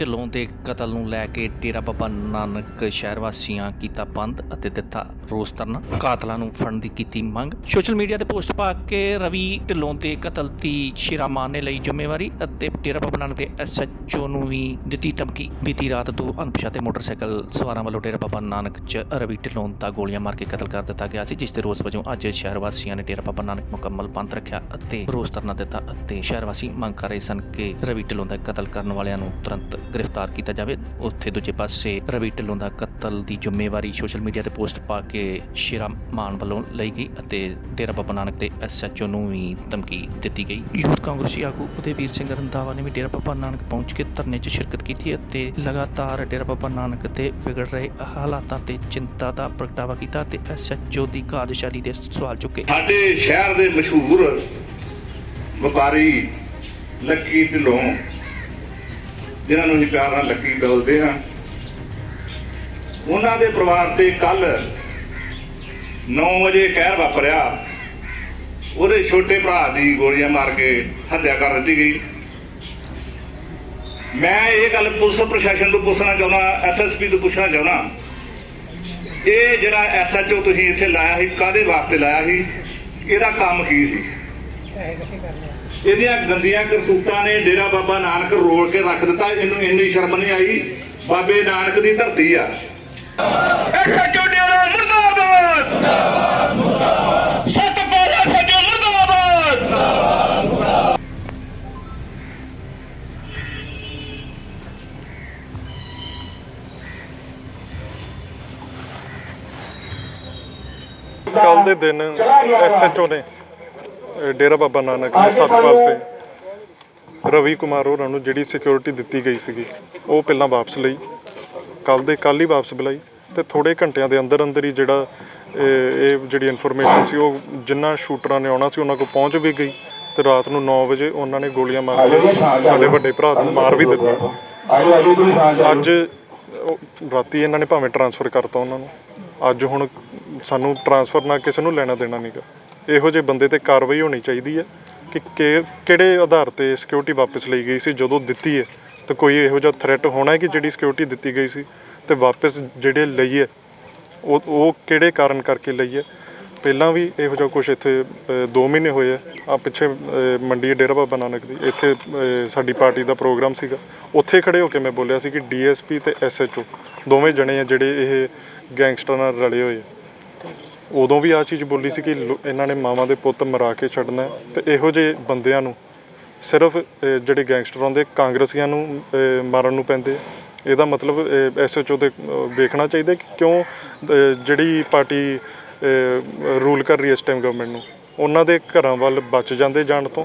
ਢਿੱਲੋਂ ਦੇ ਕਤਲ ਨੂੰ ਲੈ ਕੇ ਡੇਰਾ ਬਾਬਾ ਨਾਨਕ ਸ਼ਹਿਰ ਵਾਸੀਆਂ ਕੀਤਾ ਬੰਦ ਅਤੇ ਦਿੱਤਾ ਰੋਸ ਧਰਨਾ। ਕਾਤਲਾਂ ਨੂੰ ਫੜਨ ਦੀ ਕੀਤੀ ਮੰਗ। ਸੋਸ਼ਲ ਮੀਡੀਆ ਤੇ ਪੋਸਟ ਪਾ ਕੇ ਰਵੀ ਢਿੱਲੋਂ ਦੇ ਕਤਲ ਦੀ ਸ਼ਿਰਾ ਮਾਰਨੇ ਲਈ ਜ਼ਿੰਮੇਵਾਰੀ ਅਤੇ ਡੇਰਾ ਬਾਬਾ ਨਾਨਕ ਦੇ ਐਸਐਚਓ ਨੂੰ ਵੀ ਦਿੱਤੀ ਧਮਕੀ। ਬੀਤੀ ਰਾਤ ਦੋ ਅਣਪਛਾਤੇ ਮੋਟਰਸਾਈਕਲ ਸਵਾਰਾਂ ਵੱਲੋਂ ਡੇਰਾ ਬਾਬਾ ਨਾਨਕ ਚ ਰਵੀ ਢਿੱਲੋਂ ਦਾ ਗੋਲੀਆਂ ਮਾਰ ਕੇ ਕਤਲ ਕਰ ਦਿੱਤਾ ਗਿਆ ਸੀ, ਜਿਸ ਦੇ ਰੋਸ ਵਜੋਂ ਅੱਜ ਸ਼ਹਿਰ ਵਾਸੀਆਂ ਨੇ ਡੇਰਾ ਬਾਬਾ ਨਾਨਕ ਮੁਕੰਮਲ ਬੰਦ ਰੱਖਿਆ ਅਤੇ ਰੋਸ ਧਰਨਾ ਦਿੱਤਾ ਅਤੇ ਸ਼ਹਿਰ ਵਾਸੀ ਮੰਗ ਕਰ ਰਹੇ ਸਨ ਕਿ ਰਵੀ ਢਿੱਲੋਂ ਦਾ ਕਤਲ ਕਰਨ ਵਾਲਿਆਂ ਨੂੰ ਤੁਰੰਤ ਗ੍ਰਿਫਤਾਰ ਕੀਤਾ ਜਾਵੇ। ਉੱਥੇ ਦੂਜੇ ਪਾਸੇ ਰਵੀ ਢਿੱਲੋਂ ਦਾ ਕਤਲ ਦੀ ਜ਼ਿੰਮੇਵਾਰੀ ਸੋਸ਼ਲ ਮੀਡੀਆ ਤੇ ਪੋਸਟ ਪਾ ਕੇ ਸ਼ੇਰਾ ਮਾਨ ਵੱਲੋਂ ਲਈ ਗਈ ਅਤੇ ਡੇਰਾ ਬਾਬਾ ਨਾਨਕ ਦੇ ਐਸਐਚਓ ਨੂੰ ਵੀ ਧਮਕੀ ਦਿੱਤੀ ਗਈ। ਯੂਥ ਕਾਂਗਰਸੀ ਆਗੂ ਉਦੇਵੀਰ ਸਿੰਘ ਰੰਧਾਵਾ ਨੇ ਵੀ ਡੇਰਾ ਬਾਬਾ ਨਾਨਕ ਪਹੁੰਚ ਕੇ ਧਰਨੇ 'ਚ ਸ਼ਿਰਕਤ ਕੀਤੀ ਅਤੇ ਲਗਾਤਾਰ ਡੇਰਾ ਬਾਬਾ ਨਾਨਕ ਤੇ ਵਿਗੜ ਰਹੇ ਹਾਲਾਤਾਂ ਤੇ ਚਿੰਤਾ ਦਾ ਪ੍ਰਗਟਾਵਾ ਕੀਤਾ ਤੇ ਐਸਐਚਓ ਦੀ ਕਾਰਜਸ਼ੈਲੀ ਦੇ ਸਵਾਲ ਚੁੱਕੇ। ਸਾਡੇ ਸ਼ਹਿਰ ਦੇ ਮਸ਼ਹੂਰ ਵਪਾਰੀ ਲੱਕੀ ਢਿੱਲੋਂ ਜਿਨ੍ਹਾਂ ਨੂੰ ਅਸੀਂ ਪਿਆਰ ਨਾਲ ਲੱਕੀ ਬੋਲਦੇ ਹਾਂ ਉਹਨਾਂ ਦੇ ਪਰਿਵਾਰ ਤੇ ਕੱਲ 9 ਵਜੇ ਕਹਿਰ ਵਾਪਰਿਆ। ਉਹਦੇ ਛੋਟੇ ਭਰਾ ਦੀ ਗੋਲੀਆਂ ਮਾਰ ਕੇ ਹੱਤਿਆ ਕਰ ਦਿੱਤੀ ਗਈ। ਮੈਂ ਇਹ ਗੱਲ ਪੁਲਿਸ ਪ੍ਰਸ਼ਾਸਨ ਤੋਂ ਪੁੱਛਣਾ ਚਾਹੁੰਦਾ ਐਸਐਸਪੀ ਤੋਂ ਪੁੱਛਣਾ ਚਾਹੁੰਦਾ। ਇਹ ਜਿਹੜਾ ਐਸਐਚਓ ਤੁਸੀਂ ਇੱਥੇ ਲਾਇਆ ਸੀ ਕਾਦੇ ਵਾਸਤੇ ਲਾਇਆ ਸੀ? ਇਹਦਾ ਕੰਮ ਕੀ ਸੀ? ਇਹਦੀਆਂ ਗੰਦੀਆਂ ਕਰਤੂਤਾਂ ਨੇ ਡੇਰਾ ਬਾਬਾ ਨਾਨਕ ਰੋਲ ਕੇ ਰੱਖ ਦਿੱਤਾ ਇਹਨੂੰ ਇੰਨੀ ਸ਼ਰਮ ਨਹੀਂ ਆਈ ਬਾਬੇ ਨਾਨਕ ਦੀ ਧਰਤੀ ਆ। ਕੱਲ ਦੇ ਦਿਨ ਐਸਐਚਓ ਨੇ ਡੇਰਾ ਬਾਬਾ ਨਾਨਕ ਦੇ ਸਤਪਾਲ ਸਿੰਘ। ਰਵੀ ਕੁਮਾਰ ਹੋਰਾਂ ਨੂੰ ਜਿਹੜੀ ਸਿਕਿਉਰਿਟੀ ਦਿੱਤੀ ਗਈ ਸੀਗੀ ਉਹ ਪਹਿਲਾਂ ਵਾਪਸ ਲਈ ਕੱਲ ਦੇ ਕੱਲ ਹੀ ਵਾਪਸ ਬੁਲਾਈ ਤੇ ਥੋੜੇ ਘੰਟਿਆਂ ਦੇ ਅੰਦਰ ਅੰਦਰ ਹੀ ਜਿਹੜਾ ਇਹ ਜਿਹੜੀ ਇਨਫੋਰਮੇਸ਼ਨ ਸੀ ਉਹ ਜਿੰਨਾ ਸ਼ੂਟਰਾਂ ਨੇ ਆਉਣਾ ਸੀ ਉਹਨਾਂ ਕੋਲ ਪਹੁੰਚ ਵੀ ਗਈ ਤੇ ਰਾਤ ਨੂੰ 9 ਵਜੇ ਉਹਨਾਂ ਨੇ ਗੋਲੀਆਂ ਮਾਰ ਕੇ ਸਾਡੇ ਵੱਡੇ ਭਰਾ ਨੂੰ ਮਾਰ ਵੀ ਦਿੱਤਾ। ਅੱਜ ਰਾਤੀ ਇਹਨਾਂ ਨੇ ਭਾਵੇਂ ਟਰਾਂਸਫਰ ਕਰਤਾ ਉਹਨਾਂ ਨੂੰ। ਅੱਜ ਹੁਣ ਸਾਨੂੰ ਟਰਾਂਸਫਰ ਨਾਲ ਕਿਸੇ ਨੂੰ ਲੈਣਾ ਦੇਣਾ ਨਹੀਂਗਾ ਇਹੋ ਜਿਹੇ ਬੰਦੇ ਤੇ ਕਾਰਵਾਈ ਹੋਣੀ ਚਾਹੀਦੀ ਹੈ ਕਿ ਕਿ- ਕਿਹੜੇ ਆਧਾਰ ਤੇ ਸਿਕਿਉਰਿਟੀ ਵਾਪਸ ਲਈ ਗਈ ਸੀ ਜਦੋਂ ਦਿੱਤੀ ਹੈ? ਤਾਂ ਕੋਈ ਇਹੋ ਜਿਹਾ ਥ੍ਰੈਟ ਹੋਣਾ ਹੈ ਕਿ ਜਿਹੜੀ ਸਿਕਿਉਰਿਟੀ ਦਿੱਤੀ ਗਈ ਸੀ ਤੇ ਵਾਪਸ ਜਿਹੜੇ ਲਈ ਹੈ ਉਹ ਉਹ ਕਿਹੜੇ ਕਾਰਨ ਕਰਕੇ ਲਈ ਹੈ? ਪਹਿਲਾਂ ਵੀ ਇਹੋ ਜਿਹਾ ਕੁਝ ਇੱਥੇ 2 ਮਹੀਨੇ ਹੋਏ ਆ। ਆ ਪਿੱਛੇ ਅ, ਮੰਡੀ ਡੇਰਾ ਬਾਬਾ ਨਾਨਕ ਦੀ ਇੱਥੇ ਸਾਡੀ ਪਾਰਟੀ ਦਾ ਪ੍ਰੋਗਰਾਮ ਸੀਗਾ। ਉੱਥੇ ਖੜੇ ਹੋ ਕੇ ਮੈਂ ਬੋਲਿਆ ਸੀ ਕਿ ਡੀਐਸਪੀ ਤੇ ਐਸਐਚਓ ਦੋਵੇਂ ਜਣੇ ਆ ਜਿਹੜੇ ਇਹ ਗੈਂਗਸਟਰਾਂ ਨਾਲ ਰਲੇ ਹੋਏ ਆ। ਉਦੋਂ ਵੀ ਆ ਚੀਜ਼ ਬੋਲੀ ਸੀ ਕਿ ਲੋ- ਇਹਨਾਂ ਨੇ ਮਾਵਾਂ ਦੇ ਪੁੱਤ ਮਰਾ ਕੇ ਛੱਡਣਾ ਹੈ ਤੇ ਇਹੋ ਜਿਹੇ ਬੰਦਿਆਂ ਨੂੰ ਸਿਰਫ ਅਹ, ਜਿਹੜੇ ਗੈਂਗਸਟਰ ਆਉਂਦੇ ਕਾਂਗਰਸੀਆਂ ਨੂੰ ਅਹ, ਮਾਰਨ ਨੂੰ ਪੈਂਦੇ ਆ। ਇਹਦਾ ਮਤਲਬ ਐਸਐਚਓ ਤੇ ਅਹ, ਵੇਖਣਾ ਚਾਹੀਦਾ ਕਿ ਕਿਉਂ ਅਹ, ਜਿਹੜੀ ਪਾਰਟੀ ਰੂਲ ਕਰ ਰਹੀ ਹੈ ਇਸ ਟਾਈਮ ਗਵਰਨਮੈਂਟ ਨੂੰ ਉਹਨਾਂ ਦੇ ਘਰਾਂ ਵੱਲ ਬਚ ਜਾਂਦੇ ਜਾਣ ਤੋਂ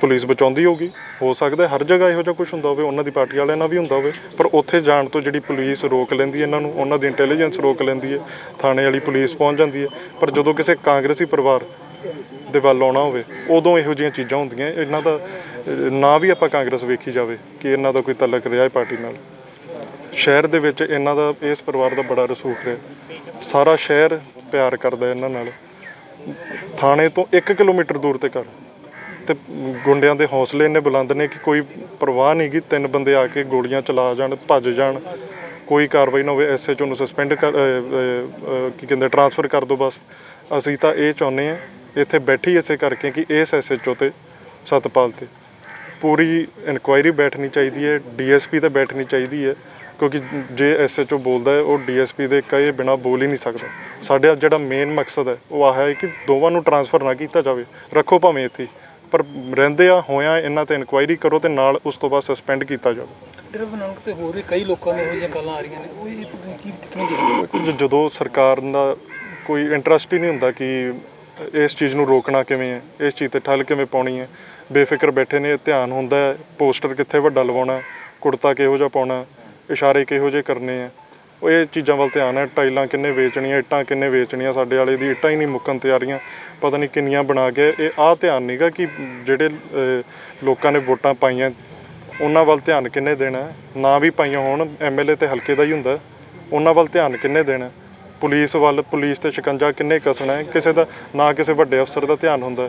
ਪੁਲਿਸ ਬਚਾਉਂਦੀ ਹੋਗੀ ਹੋ ਸਕਦਾ ਹਰ ਜਗ੍ਹਾ ਇਹੋ ਜਿਹਾ ਕੁਝ ਹੁੰਦਾ ਹੋਵੇ, ਉਹਨਾਂ ਦੀ ਪਾਰਟੀ ਵਾਲਿਆਂ ਨਾਲ ਵੀ ਹੁੰਦਾ ਹੋਵੇ, ਪਰ ਉੱਥੇ ਜਾਣ ਤੋਂ ਜਿਹੜੀ ਪੁਲਿਸ ਰੋਕ ਲੈਂਦੀ ਹੈ ਇਹਨਾਂ ਨੂੰ, ਉਹਨਾਂ ਦੀ ਇੰਟੈਲੀਜੈਂਸ ਰੋਕ ਲੈਂਦੀ ਹੈ, ਥਾਣੇ ਵਾਲੀ ਪੁਲਿਸ ਪਹੁੰਚ ਜਾਂਦੀ ਹੈ। ਪਰ ਜਦੋਂ ਕਿਸੇ ਕਾਂਗਰਸੀ ਪਰਿਵਾਰ ਦੇ ਵੱਲ ਆਉਣਾ ਹੋਵੇ, ਉਦੋਂ ਇਹੋ ਜਿਹੀਆਂ ਚੀਜ਼ਾਂ ਹੁੰਦੀਆਂ। ਇਹਨਾਂ ਦਾ, ਨਾ ਵੀ ਆਪਾਂ ਕਾਂਗਰਸ ਵੇਖੀ ਜਾਵੇ ਕਿ ਇਹਨਾਂ ਦਾ ਕੋਈ ਤਲਕ ਰਿਹਾ ਹੈ ਪਾਰਟੀ ਨਾਲ। ਸ਼ਹਿਰ ਦੇ ਵਿੱਚ ਇਹਨਾਂ ਦਾ, ਇਸ ਪਰਿਵਾਰ ਦਾ ਬੜਾ ਰਸੂਖ ਰਿਹਾ। ਸਾਰਾ ਸ਼ਹਿਰ ਪਿਆਰ ਕਰਦਾ ਇਹਨਾਂ ਨਾਲ। ਥਾਣੇ ਤੋਂ 1 ਕਿਲੋਮੀਟਰ ਦੂਰ ਤੇ ਘਰ। ਤੇ ਗੁੰਡਿਆਂ ਦੇ ਹੌਸਲੇ ਇੰਨੇ ਬੁਲੰਦ ਨੇ ਕਿ ਕੋਈ ਪਰਵਾਹ ਨਹੀਂ ਗੀ, ਤਿੰਨ ਬੰਦੇ ਆ ਕੇ ਗੋਲੀਆਂ ਚਲਾ ਜਾਣ, ਭੱਜ ਜਾਣ, ਕੋਈ ਕਾਰਵਾਈ ਨਾ ਹੋਵੇ ਐਸਐਚਓ ਨੂੰ ਸਸਪੈਂਡ ਕਰ ਕੀ ਕਹਿੰਦੇ ਟਰਾਂਸਫਰ ਕਰ ਦਿਓ ਬਸ। ਅਸੀਂ ਤਾਂ ਇਹ ਚਾਹੁੰਦੇ ਆ ਇੱਥੇ ਬੈਠੀ ਇਸੇ ਕਰਕੇ ਕਿ ਇਸ ਐਸਐਚਓ ਤੇ, ਸਤਪਾਲ ਤੇ ਪੂਰੀ ਇਨਕੁਆਇਰੀ ਬੈਠਣੀ ਚਾਹੀਦੀ ਹੈ ਡੀਐਸਪੀ ਤੇ ਬੈਠਣੀ ਚਾਹੀਦੀ ਹੈ, ਕਿਉਂਕਿ ਜੇ ਐਸਐਚਓ ਬੋਲਦਾ ਹੈ, ਉਹ ਡੀਐਸਪੀ ਦੇ ਕਹੇ ਬਿਨਾ ਬੋਲ ਹੀ ਨਹੀਂ ਸਕਦਾ। ਸਾਡਾ ਜਿਹੜਾ ਮੇਨ ਮਕਸਦ ਹੈ, ਉਹ ਆਹ ਹੈ ਕਿ ਦੋਵਾਂ ਨੂੰ ਟਰਾਂਸਫਰ ਨਾ ਕੀਤਾ ਜਾਵੇ, ਰੱਖੋ ਭਾਵੇਂ ਇੱਥੇ ਪਰ ਰਹਿੰਦੇ ਆ ਹੋਇਆ ਇਹਨਾਂ ਤੇ ਇਨਕੁਆਇਰੀ ਕਰੋ ਤੇ ਨਾਲ ਉਸ ਤੋਂ ਬਾਅਦ ਸਸਪੈਂਡ ਕੀਤਾ ਜਾਵੇ ਡੇਰਾ ਬਾਬਾ ਨਾਨਕ ਤੇ ਹੋਰ ਵੀ ਕਈ ਲੋਕਾਂ ਦੇ ਇਹੋ ਜਿਹੀਆਂ ਗੱਲਾਂ ਆ ਰਹੀਆਂ ਨੇ। ਉਹ ਇਹ ਤੁਸੀਂ ਕੀ ਕਿਵੇਂ ਦੇਖਦੇ ਹੋ? ਜ- ਜਦੋਂ ਸਰਕਾਰ ਦਾ ਕੋਈ ਇੰਟਰਸਟ ਹੀ ਨਹੀਂ ਹੁੰਦਾ ਕਿ ਇਸ ਚੀਜ਼ ਨੂੰ ਰੋਕਣਾ ਕਿਵੇਂ ਹੈ ਇਸ ਚੀਜ਼ ਤੇ ਠੱਲ ਕਿਵੇਂ ਪਾਉਣੀ ਹੈ ਬੇਫਿਕਰ ਬੈਠੇ ਨੇ ਧਿਆਨ ਹੁੰਦਾ ਹੈ ਪੋਸਟਰ ਕਿੱਥੇ ਵੱਡਾ ਲਵਾਉਣਾ ਹੈ, ਕੁੜਤਾ ਕਿਹੋ ਜਿਹਾ ਪਾਉਣਾ ਹੈ, ਇਸ਼ਾਰੇ ਕਿਹੋ ਜਿਹੇ ਕਰਨੇ ਆ ਉਹ ਇਹ ਚੀਜ਼ਾਂ ਵੱਲ ਧਿਆਨ ਹੈ ਟਾਈਲਾਂ ਕਿੰਨੇ ਵੇਚਣੀਆਂ ਇੱਟਾਂ ਕਿੰਨੇ ਵੇਚਣੀਆਂ ਸਾਡੇ ਵਾਲੇ ਦੀ ਇੱਟਾਂ ਹੀ ਨਹੀਂ ਮੁੱਕਣ ਤਿਆਰੀਆਂ। ਪਤਾ ਨਹੀਂ ਕਿੰਨੀਆਂ ਬਣਾ ਕੇ, ਇਹ ਆਹ ਧਿਆਨ ਨਹੀਂਗਾ ਕਿ ਜਿਹੜੇ ਲੋਕਾਂ ਨੇ ਵੋਟਾਂ ਪਾਈਆਂ, ਉਹਨਾਂ ਵੱਲ ਧਿਆਨ ਕਿੰਨੇ ਦੇਣਾ? ਨਾ ਵੀ ਪਾਈਆਂ ਹੋਣ ਐਮਐਲਏ ਤੇ ਹਲਕੇ ਦਾ ਹੀ ਹੁੰਦਾ। ਉਹਨਾਂ ਵੱਲ ਧਿਆਨ ਕਿੰਨੇ ਦੇਣਾ? ਹੈ? ਪੁਲਿਸ ਵੱਲ, ਪੁਲਿਸ ਤੇ ਸ਼ਿਕੰਜਾ ਕਿੰਨੇ ਕਸਣਾ? ਹੈ ਕਿਸੇ ਦਾ, ਨਾ ਕਿਸੇ ਵੱਡੇ ਅਫਸਰ ਦਾ ਧਿਆਨ ਹੁੰਦਾ।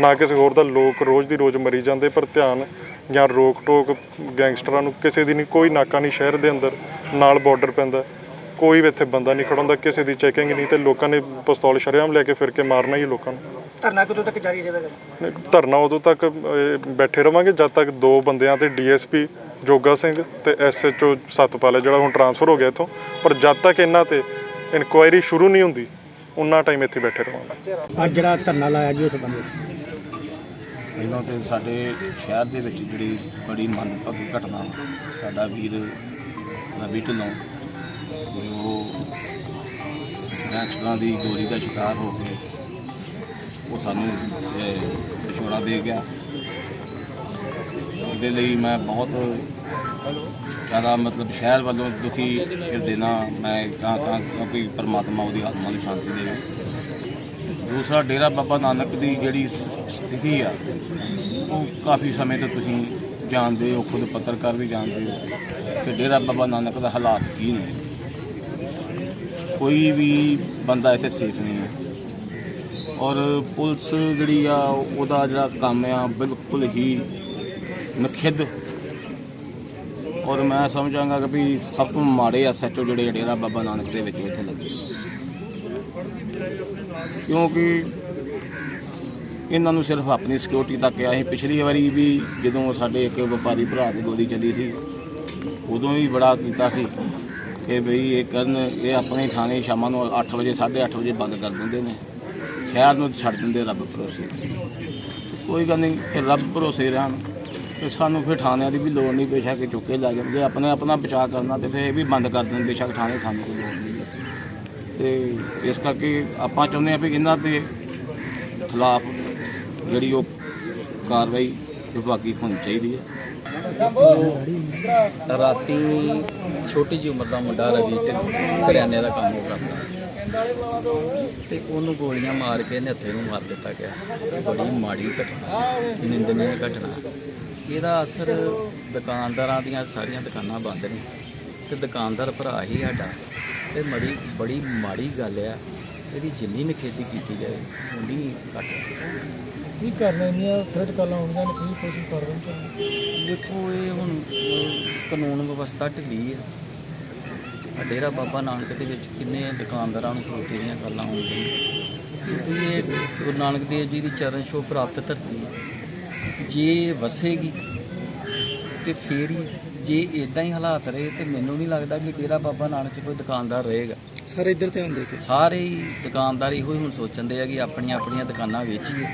ਨਾ ਕਿਸੇ ਹੋਰ ਦਾ, ਲੋਕ ਰੋਜ਼ ਦੀ ਰੋਜ਼ ਮਰੀ ਜਾਂਦੇ, ਪਰ ਧਿਆਨ ਜਾਂ ਰੋਕ ਟੋਕ ਗੈਂਗਸਟਰਾਂ ਨੂੰ ਕਿਸੇ ਦੀ ਨਹੀਂ, ਕੋਈ ਨਾਕਾ ਨਹੀਂ ਸ਼ਹਿਰ ਦੇ ਅੰਦਰ, ਨਾਲ ਬਾਰਡਰ ਪੈਂਦਾ। ਕੋਈ ਵੀ ਇੱਥੇ ਬੰਦਾ ਨਹੀਂ ਖੜਾਉਂਦਾ ਕਿਸੇ ਦੀ ਚੈਕਿੰਗ ਨਹੀਂ ਤੇ ਲੋਕਾਂ ਨੇ ਪਿਸਤੌਲ ਸ਼ਰੇਆਮ ਲੈ ਕੇ ਫਿਰ ਕੇ ਮਾਰਨਾ ਹੀ ਲੋਕਾਂ ਨੂੰ। ਧਰਨਾ ਕਦੋਂ ਤੱਕ ਜਾਰੀ ਰਹੇਗਾ? ਨਹੀਂ, ਧਰਨਾ ਉਦੋਂ ਤੱਕ ਅਹ, ਬੈਠੇ ਰਵਾਂਗੇ ਜਦ ਤੱਕ ਦੋ ਬੰਦਿਆਂ ਤੇ ਡੀਐਸਪੀ ਜੋਗਾ ਸਿੰਘ ਤੇ ਐਸਐਚਓ ਸਤਪਾਲ ਹੈ ਜਿਹੜਾ ਹੁਣ ਟਰਾਂਸਫਰ ਹੋ ਗਿਆ ਇੱਥੋਂ। ਪਰ ਜਦ ਤੱਕ ਇਹਨਾਂ ਤੇ ਇਨਕੁਆਇਰੀ ਸ਼ੁਰੂ ਨਹੀਂ ਹੁੰਦੀ ਉਨਾ ਟਾਈਮ ਇੱਥੇ ਬੈਠੇ ਰਵਾਂਗੇ। ਅੱਜ ਜਿਹੜਾ ਧਰਨਾ ਲਾਇਆ ਜੀ ਉਸ ਬੰਦੇ ਪਹਿਲਾਂ ਤੇ ਸਾਡੇ ਸ਼ਹਿਰ ਦੇ ਵਿੱਚ ਜਿਹੜੀ ਬੜੀ ਮੰਦਭਾਗੀ ਘਟਨਾ ਸਾਡਾ ਵੀਰ ਰਵੀ ਢਿੱਲੋਂ ਜੋ ਗੈਂਗਸਟਰਾਂ ਦੀ ਗੋਲੀ ਦਾ ਸ਼ਿਕਾਰ ਹੋ ਕੇ ਉਹ ਸਾਨੂੰ ਵਿਛੋੜਾ ਦੇ ਗਿਆ। ਇਹਦੇ ਲਈ ਮੈਂ ਬਹੁਤ ਜ਼ਿਆਦਾ ਮਤਲਬ ਸ਼ਹਿਰ ਵੱਲੋਂ ਦੁਖੀ ਹਿਰਦੇ ਨਾਲ ਮੈਂ ਕਹਾਂ ਕਹਾਂ ਕਿਉਂਕਿ ਪਰਮਾਤਮਾ ਉਹਦੀ ਆਤਮਾ ਨੂੰ ਸ਼ਾਂਤੀ ਦੇਵੇ। ਦੂਸਰਾ, ਡੇਰਾ ਬਾਬਾ ਨਾਨਕ ਦੀ ਜਿਹੜੀ ਸ- ਸਥਿਤੀ ਆ, ਉਹ ਕਾਫੀ ਸਮੇਂ ਤੋਂ ਤੁਸੀਂ ਜਾਣਦੇ ਹੋ, ਖੁਦ ਪੱਤਰਕਾਰ ਵੀ ਜਾਣਦੇ ਹੋ ਕਿ ਡੇਰਾ ਬਾਬਾ ਨਾਨਕ ਦਾ ਹਾਲਾਤ ਕੀ ਨੇ। ਕੋਈ ਵੀ ਬੰਦਾ ਇੱਥੇ ਸੇਫ ਨਹੀਂ ਹੈ। ਔਰ ਪੁਲਿਸ ਜਿਹੜੀ ਆ, ਉਹਦਾ ਜਿਹੜਾ ਕੰਮ ਆ, ਬਿਲਕੁਲ ਹੀ ਨਖਿੱਧ। ਔਰ ਮੈਂ ਸਮਝਾਂਗਾ ਕਿ ਵੀ ਸਭ ਤੋਂ ਮਾੜੇ ਐਸਐਚਓ ਜਿਹੜੇ ਜਿਹੜੇ ਡੇਰਾ ਬਾਬਾ ਨਾਨਕ ਦੇ ਵਿੱਚ ਇੱਥੇ ਲੱਗੇ। ਕਿਉਂਕਿ ਇਹਨਾਂ ਨੂੰ ਸਿਰਫ ਆਪਣੀ ਸਿਕਿਉਰਿਟੀ ਤੱਕ ਆ। ਅਸੀਂ ਪਿਛਲੀ ਵਾਰੀ ਵੀ ਜਦੋਂ ਸਾਡੇ ਇੱਕ ਵਪਾਰੀ ਭਰਾ ਦੀ ਗੋਲੀ ਚੱਲੀ ਸੀ, ਉਦੋਂ ਵੀ ਬੜਾ ਕੀਤਾ ਸੀ। ਕਿ ਬਈ ਇਹ ਕਰਨ, ਇਹ ਆਪਣੇ ਥਾਣੇ ਸ਼ਾਮਾਂ ਨੂੰ 8 ਵਜੇ 8:30 ਵਜੇ ਬੰਦ ਕਰ ਦਿੰਦੇ ਨੇ। ਸ਼ਹਿਰ ਨੂੰ ਛੱਡ ਦਿੰਦੇ ਰੱਬ ਭਰੋਸੇ। ਕੋਈ ਗੱਲ ਨਹੀਂ ਕਿ ਰੱਬ ਭਰੋਸੇ ਰਹਿਣ। ਤੇ ਸਾਨੂੰ ਫਿਰ ਥਾਣਿਆਂ ਦੀ ਵੀ ਲੋੜ ਨਹੀਂ, ਬੇਸ਼ੱਕ ਕਿ ਚੁੱਕ ਕੇ ਲੈ ਜਾਣਗੇ। ਆਪਣੇ ਆਪਣਾ ਬਚਾਅ ਕਰਨਾ ਤੇ ਫਿਰ ਇਹ ਵੀ ਬੰਦ ਕਰ ਦਿੰਦੇ ਬੇਸ਼ੱਕ ਥਾਣੇ ਸਾਨੂੰ ਕੋਈ ਲੋੜ ਨਹੀਂ ਹੈ। ਤੇ ਇਸ ਕਰਕੇ ਆਪਾਂ ਚਾਹੁੰਦੇ ਹਾਂ ਵੀ ਇਹਨਾਂ ਦੇ ਖਿਲਾਫ ਜਿਹੜੀ ਉਹ ਕਾਰਵਾਈ ਵਿਭਾਗੀ ਹੋਣੀ ਚਾਹੀਦੀ ਹੈ। ਰਾਤੀ ਛੋਟੀ ਜਿਹੀ ਉਮਰ ਦਾ ਮੁੰਡਾ ਰਵੀ ਤੇ ਕਰਿਆਨੇ ਦਾ ਕੰਮ ਕਰਦਾ। ਤੇ ਉਹਨੂੰ ਗੋਲੀਆਂ ਮਾਰ ਕੇ ਨੱਥੇ ਨੂੰ ਮਾਰ ਦਿੱਤਾ ਗਿਆ। ਬੜੀ ਮਾੜੀ ਘਟਨਾ ਨਿੰਦਨੀय ਘਟਨਾ। ਇਹਦਾ ਅਸਰ ਦੁਕਾਨਦਾਰਾਂ ਦੀਆਂ ਸਾਰੀਆਂ ਦੁਕਾਨਾਂ ਬੰਦ ਨੇ। ਤੇ ਦੁਕਾਨਦਾਰ ਭਰਾ ਹੀ ਸਾਡਾ। ਤੇ ਬੜੀ ਬੜੀ ਮਾੜੀ ਗੱਲ ਆ। ਇਹਦੀ ਜਿੰਨੀ ਨਖੇਦੀ ਕੀਤੀ ਜਾਏ ਉਨੀ ਘੱਟ। ਕੀ ਕਰਨਾ ਇੰਨੀਆਂ ਥ੍ਰੈਟ ਕਾਲਾਂ ਆਉਂਦੀਆਂ ਨੇ ਕੀ ਕੋਸ਼ਿਸ਼ ਕਰ ਰਹੇ ਹੋ ਦੇਖੋ ਇਹ ਹੁਣ ਅਹ, ਕਾਨੂੰਨ ਵਿਵਸਥਾ ਢਿੱਲੀ ਹੈ ਆ ਡੇਰਾ ਬਾਬਾ ਨਾਨਕ ਦੇ ਵਿੱਚ ਕਿੰਨੇ ਦੁਕਾਨਦਾਰਾਂ ਨੂੰ ਖੋਤੇ ਦੀਆਂ ਗੱਲਾਂ ਆਉਂਦੀਆਂ ਕਿਉਂਕਿ ਇਹ ਗੁਰੂ ਨਾਨਕ ਦੇਵ ਜੀ ਦੀ ਚਰਨ ਛੋਹ ਪ੍ਰਾਪਤ ਧਰਤੀ ਹੈ ਜੇ ਵਸੇਗੀ ਤੇ ਫੇਰ ਹੀ ਜੇ ਇਦਾਂ ਹੀ ਹਾਲਾਤ ਰਹੇ ਤੇ ਮੈਨੂੰ ਨਹੀਂ ਲੱਗਦਾ ਕਿ ਡੇਰਾ ਬਾਬਾ ਨਾਨਕ 'ਚ ਕੋਈ ਦੁਕਾਨਦਾਰ ਰਹੇਗਾ। ਸਾਰੇ ਇੱਧਰ ਧਿਆਨ ਦੇ ਕੇ। ਸਾਰੇ ਹੀ ਦੁਕਾਨਦਾਰ ਇਹੋ ਹੀ ਹੁਣ ਸੋਚਣਦੇ ਆ ਕਿ ਆਪਣੀਆਂ ਆਪਣੀਆਂ ਦੁਕਾਨਾਂ ਵੇਚੀਏ।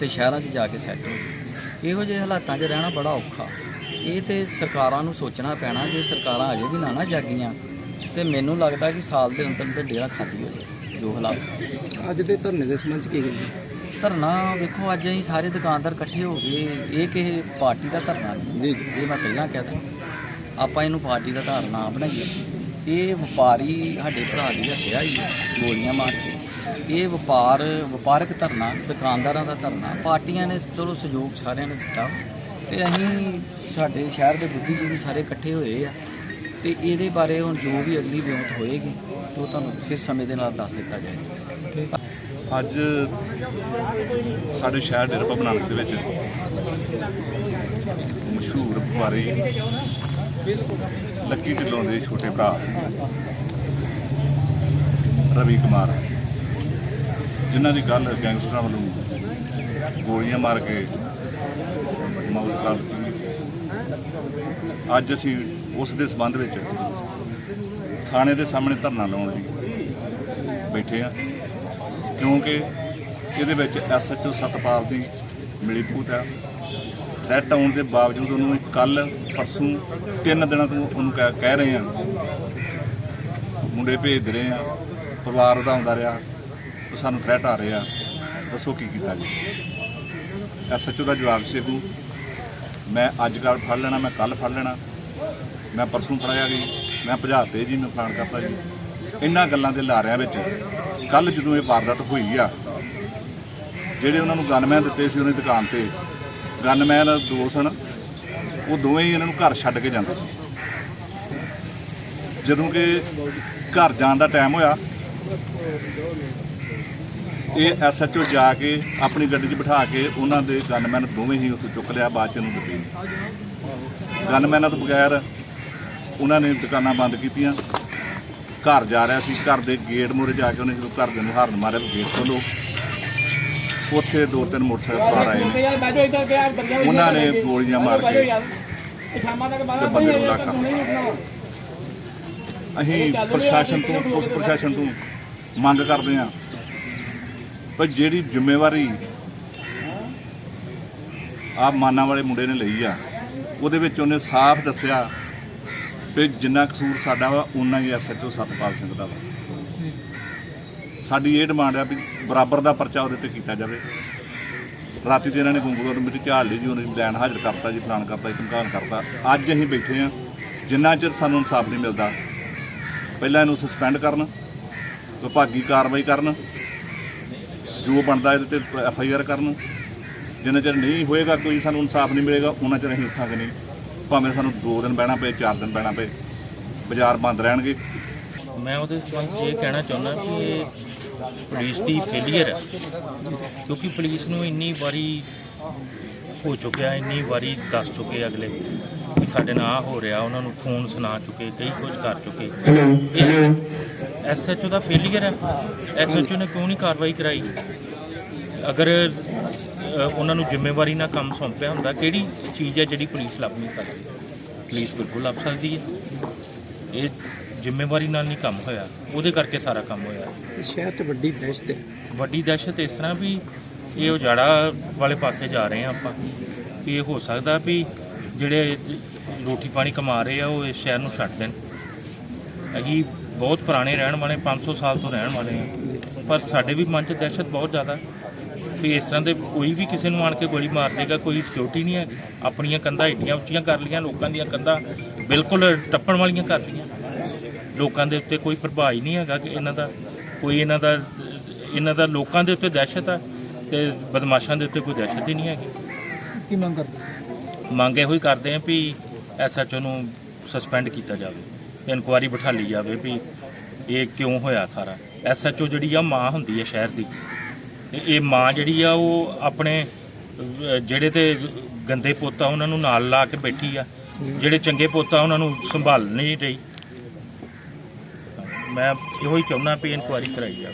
ਤੇ ਸ਼ਹਿਰਾਂ 'ਚ ਜਾ ਕੇ ਸੈੱਟ ਹੋਈਏ ਇਹੋ ਜਿਹੇ ਹਾਲਾਤਾਂ 'ਚ ਰਹਿਣਾ ਬੜਾ ਔਖਾ। ਇਹ ਤੇ ਸਰਕਾਰਾਂ ਨੂੰ ਸੋਚਣਾ ਪੈਣਾ ਜੇ ਸਰਕਾਰਾਂ ਅਜੇ ਵੀ ਨਾ ਨਾ ਜਾਗੀਆਂ ਤੇ ਮੈਨੂੰ ਲੱਗਦਾ ਕਿ ਸਾਲ ਦੇ ਅੰਦਰ ਅੰਦਰ ਡੇਰਾ ਖਾਲੀ ਹੋ ਜਾਏ ਜੋ ਹਾਲਾਤ ਅੱਜ ਦੇ ਧਰਨੇ ਦੇ ਸੰਬੰਧ ਕੀ ਗੱਲ ਧਰਨਾ ਵੇਖੋ ਅੱਜ ਅਸੀਂ ਸਾਰੇ ਦੁਕਾਨਦਾਰ ਇਕੱਠੇ ਹੋ ਗਏ। ਇਹ ਕਿਸੇ ਪਾਰਟੀ ਦਾ ਧਰਨਾ ਨਹੀਂ। ਜੀ ਇਹ ਮੈਂ ਪਹਿਲਾਂ ਕਹਿ ਆਪਾਂ ਇਹਨੂੰ ਪਾਰਟੀ ਦਾ ਧਾਰ ਨਾ ਬਣਾਈਏ। ਇਹ ਵਪਾਰੀ ਸਾਡੇ ਭਰਾ ਦੀ ਹੱਤਿਆ ਹੀ ਹੈ, ਗੋਲੀਆਂ ਮਾਰ ਕੇ। ਇਹ ਵਪਾਰ, ਵਪਾਰਕ ਧਰਨਾ, ਦੁਕਾਨਦਾਰਾਂ ਦਾ ਧਰਨਾ, ਪਾਰਟੀਆਂ ਨੇ ਚਲੋ ਸਹਿਯੋਗ ਸਾਰਿਆਂ ਨੇ ਦਿੱਤਾ। ਤੇ ਅਸੀਂ ਸਾਡੇ ਸ਼ਹਿਰ ਦੇ ਬੁੱਧੀਜੀਵੀ ਸਾਰੇ ਇਕੱਠੇ ਹੋਏ ਆ। ਤੇ ਇਹਦੇ ਬਾਰੇ ਹੁਣ ਜੋ ਵੀ ਅਗਲੀ ਵਿਉਂਤ ਹੋਏਗੀ ਉਹ ਤੁਹਾਨੂੰ ਫਿਰ ਸਮੇਂ ਦੇ ਨਾਲ ਦੱਸ ਦਿੱਤਾ ਜਾਏਗਾ। ਅੱਜ ਸਾਡੇ ਸ਼ਹਿਰ ਡੇਰਾ ਬਾਬਾ ਨਾਨਕ ਦੇ ਵਿੱਚ ਮਸ਼ਹੂਰ ਵਪਾਰੀ ਲੱਕੀ ਢਿੱਲੋਂ ਦੇ ਛੋਟੇ ਭਰਾ ਰਵੀ ਕੁਮਾਰ ਜਿਨ੍ਹਾਂ ਦੀ ਗੱਲ ਗੈਂਗਸਟਰਾਂ ਵੱਲੋਂ ਗੋਲੀਆਂ ਮਾਰ ਕੇ ਮੌਤ ਕਰ ਦਿੱਤੀ ਅੱਜ ਅਸੀਂ ਉਸ ਦੇ ਸਬੰਧ ਵਿੱਚ ਥਾਣੇ ਦੇ ਸਾਹਮਣੇ ਧਰਨਾ ਲਾਉਣ ਲਈ ਬੈਠੇ ਆ ਕਿਉਂਕਿ ਇਹਦੇ ਵਿੱਚ ਐਸਐਚਓ ਸਤਪਾਲ ਦੀ ਮਿਲੀ ਭੂਤ ਆ ਥ੍ਰੈਟ ਆਉਣ ਦੇ ਬਾਵਜੂਦ ਉਹਨੂੰ ਕੱਲ ਪਰਸੋਂ ਤਿੰਨ ਦਿਨਾਂ ਤੋਂ ਉਹਨੂੰ ਕਹਿ ਕਹਿ ਰਹੇ ਆ ਮੁੰਡੇ ਭੇਜ ਰਹੇ ਆ ਪਰਿਵਾਰ ਉਹਦਾ ਆਉਂਦਾ ਰਿਹਾ। ਉਹ ਸਾਨੂੰ ਥ੍ਰੈਟ ਆ ਰਹੇ ਆ, ਦੱਸੋ ਕੀ ਕੀਤਾ ਜੀ ਐਸਐਚਓ ਦਾ ਜਵਾਬ ਸੀ ਨੂੰ ਮੈਂ ਅੱਜ ਕੱਲ ਫੜ ਲੈਣਾ, ਮੈਂ ਕੱਲ ਫੜ ਲੈਣਾ। ਮੈਂ ਪਰਸੋਂ ਫੜਾਇਆ ਜੀ ਮੈਂ ਭਜਾਤੇ ਜੀ ਨੁਕਸਾਨ ਕਰਤਾ ਜੀ। ਇਹਨਾਂ ਗੱਲਾਂ ਦੇ ਲਾਰਿਆਂ ਵਿੱਚ ਕੱਲ ਜਦੋਂ ਇਹ ਵਾਰਦਾਤ ਹੋਈ ਆ, ਜਿਹੜੇ ਉਹਨਾਂ ਨੂੰ ਗਨਮੈਨ ਦਿੱਤੇ ਸੀ ਉਹਨੇ ਦੁਕਾਨ ਤੇ ਗਨਮੈਨ ਦੋ ਸਨ, ਉਹ ਦੋਵੇਂ ਹੀ ਇਹਨਾਂ ਨੂੰ ਘਰ ਛੱਡ ਕੇ ਜਾਂਦੇ ਸੀ। ਜਦੋਂ ਕਿ ਘਰ ਜਾਣ ਦਾ ਟਾਈਮ ਹੋਇਆ ਇਹ ਐਸਐਚਓ ਜਾ ਕੇ ਆਪਣੀ ਗੱਡੀ 'ਚ ਬਿਠਾ ਕੇ ਉਹਨਾਂ ਦੇ ਗਨਮੈਨ ਦੋਵੇਂ ਹੀ ਉੱਥੇ ਚੁੱਕ ਲਿਆ, ਬਾਅਦ ਚ ਉਹਨੂੰ ਦਿੱਤੇ। ਗਨਮੈਨਾਂ ਤੋਂ ਬਗੈਰ ਉਹਨਾਂ ਨੇ ਦੁਕਾਨਾਂ ਬੰਦ ਕੀਤੀਆਂ। ਘਰ ਜਾ ਰਿਹਾ ਸੀ, ਘਰ ਦੇ ਗੇਟ ਮੂਹਰੇ ਜਾ ਕੇ ਉਹਨੇ ਜਦੋਂ ਘਰ ਦੇ ਨੂੰ ਹਾਰਨ ਮਾਰਿਆ ਵੀ ਗੇਟ ਖੋਲੋ ਉੱਥੇ ਦੋ ਤਿੰਨ ਮੋਟਰਸਾਈਕਲ ਸਵਾਰ ਆਏ ਨੇ। ਉਹਨਾਂ ਨੇ ਗੋਲੀਆਂ ਮਾਰ ਕੇ ਤੇ ਬੰਦੇ ਨੂੰ ਲਾਕਾ ਅਸੀਂ ਪ੍ਰਸ਼ਾਸਨ ਤੋਂ, ਪੁਲਿਸ ਪ੍ਰਸ਼ਾਸਨ ਤੋਂ ਮੰਗ ਕਰਦੇ ਹਾਂ ਪਰ ਜਿਹੜੀ ਜ਼ਿੰਮੇਵਾਰੀ ਆ ਮਾਨਾ ਵਾਲੇ ਮੁੰਡੇ ਨੇ ਲਈ ਆ, ਉਹਦੇ ਵਿੱਚ ਉਹਨੇ ਸਾਫ਼ ਦੱਸਿਆ ਕਿ ਜਿੰਨਾ ਕਸੂਰ ਸਾਡਾ ਵਾ ਉਨਾ ਹੀ ਐਸਐਚਓ ਸਤਪਾਲ ਸਿੰਘ ਦਾ ਵਾ। ਸਾਡੀ ਇਹ ਡਿਮਾਂਡ ਆ ਵੀ ਬਰਾਬਰ ਦਾ ਪਰਚਾ ਉਹਦੇ ਤੇ ਕੀਤਾ ਜਾਵੇ। ਰਾਤੀ ਤੇ ਇਹਨਾਂ ਨੇ ਗੁੰਗੂਰ ਮਿੱਟੀ ਝਾੜ ਲਈ ਜੀ, ਉਹਨੇ ਲੈਣ ਹਾਜ਼ਰ ਕਰਤਾ ਜੀ, ਫਲਾਣ ਕਰਤਾ ਜੀ ਧਮਕਾਨ ਕਰਤਾ। ਅੱਜ ਅਸੀਂ ਬੈਠੇ ਆ, ਜਿੰਨਾ ਚਿਰ ਸਾਨੂੰ ਇਨਸਾਫ ਨਹੀਂ ਮਿਲਦਾ, ਪਹਿਲਾਂ ਇਹਨੂੰ ਸਸਪੈਂਡ ਕਰਨ, ਵਿਭਾਗੀ ਕਾਰਵਾਈ ਕਰਨ ਜੋ ਬਣਦਾ ਇਹਦੇ ਤੇ ਐਫ ਆਈ ਆਰ ਕਰਨ। ਜਿੰਨਾ ਚਿਰ ਨਹੀਂ ਹੋਏਗਾ, ਕੋਈ ਸਾਨੂੰ ਇਨਸਾਫ ਨਹੀਂ ਮਿਲੇਗਾ, ਉਹਨਾਂ ਚਿਰ ਅਸੀਂ ਉੱਠਾਂਗੇ ਨਹੀਂ। ਭਾਵੇਂ ਸਾਨੂੰ 2 ਦਿਨ ਬਹਿਣਾ ਪਏ 4 ਦਿਨ ਬਹਿਣਾ ਪਏ, ਬਾਜ਼ਾਰ ਬੰਦ ਰਹਿਣਗੇ। ਮੈਂ ਉਹਦੇ ਸੰਬੰਧ 'ਚ ਇਹ ਕਹਿਣਾ ਚਾਹੁੰਦਾ ਕਿ ਇਹ ਪੁਲਿਸ ਦੀ ਫੇਲੀਅਰ ਹੈ। ਕਿਉਂਕਿ ਪੁਲਿਸ ਨੂੰ ਇੰਨੀ ਵਾਰੀ ਹੋ ਚੁੱਕਿਆ, ਇੰਨੀ ਵਾਰੀ ਦੱਸ ਚੁੱਕੇ ਅਗਲੇ। ਕਿ ਸਾਡੇ ਨਾਲ ਆਹ ਹੋ ਰਿਹਾ ਉਹਨਾਂ ਨੂੰ ਫੋਨ ਸੁਣਾ ਚੁੱਕੇ ਕਈ ਕੁਝ ਕਰ ਚੁੱਕੇ। ਐਸਐਚਓ ਦਾ ਫੇਲੀਅਰ ਹੈ? ਐਸਐਚਓ ਨੇ ਕਿਉਂ ਨਹੀਂ ਕਾਰਵਾਈ ਕਰਾਈ? ਅਗਰ ਉਹਨਾਂ ਨੂੰ ਜ਼ਿੰਮੇਵਾਰੀ ਨਾਲ ਕੰਮ ਸੌਂਪਿਆ ਹੁੰਦਾ ਕਿਹੜੀ ਚੀਜ਼ ਹੈ ਜਿਹੜੀ ਪੁਲਿਸ ਲੱਭ ਨਹੀਂ ਸਕਦੀ? ਪੁਲਿਸ ਬਿਲਕੁਲ ਲੱਭ ਸਕਦੀ ਹੈ। ਇਹ ਜ਼ਿੰਮੇਵਾਰੀ ਨਾਲ ਨਹੀਂ ਕੰਮ ਹੋਇਆ। ਉਹਦੇ ਕਰਕੇ ਸਾਰਾ ਕੰਮ ਹੋਇਆ। ਸ਼ਹਿਰ 'ਚ ਵੱਡੀ ਦਹਿਸ਼ਤ ਹੈ। ਵੱਡੀ ਦਹਿਸ਼ਤ ਇਸ ਤਰ੍ਹਾਂ ਵੀ ਇਹ ਉਜਾੜਾ ਵਾਲੇ ਪਾਸੇ ਜਾ ਰਹੇ ਆ ਆਪਾਂ। ਵੀ ਇਹ ਹੋ ਸਕਦਾ ਵੀ ਜਿਹੜੇ ਰੋਟੀ ਪਾਣੀ ਕਮਾ ਰਹੇ ਆ ਉਹ ਇਸ ਸ਼ਹਿਰ ਨੂੰ ਛੱਡ ਦੇਣ। ਅਸੀਂ ਬਹੁਤ ਪੁਰਾਣੇ ਰਹਿਣ ਵਾਲੇ 500 ਸਾਲ ਤੋਂ ਰਹਿਣ ਵਾਲੇ ਆ। ਪਰ ਸਾਡੇ ਵੀ ਮਨ 'ਚ ਦਹਿਸ਼ਤ ਬਹੁਤ ਜ਼ਿਆਦਾ ਵੀ ਇਸ ਤਰ੍ਹਾਂ ਦੇ ਕੋਈ ਵੀ ਕਿਸੇ ਨੂੰ ਆਣ ਕੇ ਗੋਲੀ ਮਾਰ ਦੇਗਾ ਕੋਈ ਸਿਕਿਉਰਿਟੀ ਨਹੀਂ ਹੈਗੀ ਆਪਣੀਆਂ ਕੰਧਾਂ ਏਡੀਆਂ ਉੱਚੀਆਂ ਕਰ ਲਈਆਂ ਲੋਕਾਂ ਦੀਆਂ ਕੰਧਾਂ ਬਿਲਕੁਲ ਟੱਪਣ ਵਾਲੀਆਂ ਕਰ ਲਈਆਂ। ਲੋਕਾਂ ਦੇ ਉੱਤੇ ਕੋਈ ਪ੍ਰਭਾਵ ਹੀ ਨਹੀਂ ਹੈਗਾ ਕਿ ਇਹਨਾਂ ਦਾ ਕੋਈ ਇਹਨਾਂ ਦਾ ਇਹਨਾਂ ਦਾ ਲੋਕਾਂ ਦੇ ਉੱਤੇ ਦਹਿਸ਼ਤ ਆ ਤੇ ਬਦਮਾਸ਼ਾਂ ਦੇ ਉੱਤੇ ਕੋਈ ਦਹਿਸ਼ਤ ਹੀ ਨਹੀਂ ਹੈਗੀ। ਕੀ ਮੰਗ ਕਰਦੇ? ਮੰਗ ਇਹੋ ਹੀ ਕਰਦੇ ਆ ਵੀ ਐਸਐਚਓ ਨੂੰ ਸਸਪੈਂਡ ਕੀਤਾ ਜਾਵੇ ਇਨਕੁਆਰੀ ਬਿਠਾ ਲਈ ਜਾਵੇ ਵੀ ਇਹ ਕਿਉਂ ਹੋਇਆ ਸਾਰਾ। ਐਸਐਚਓ ਜਿਹੜੀ ਆ, ਮਾਂ ਹੁੰਦੀ ਹੈ ਸ਼ਹਿਰ ਦੀ। ਤੇ ਇਹ ਮਾਂ ਜਿਹੜੀ ਆ, ਉਹ ਆਪਣੇ ਜਿਹੜੇ ਤੇ ਗੰਦੇ ਪੁੱਤ ਆ ਉਹਨਾਂ ਨੂੰ ਨਾਲ ਲਾ ਕੇ ਬੈਠੀ ਆ, ਜਿਹੜੇ ਚੰਗੇ ਪੁੱਤ ਆ ਉਹਨਾਂ ਨੂੰ ਸੰਭਾਲ ਨਹੀਂ ਰਹੀ। ਮੈਂ ਇਹੋ ਹੀ ਚਾਹੁੰਦਾ ਵੀ ਇਨਕੁਆਰੀ ਕਰਾਈ ਜਾਵੇ।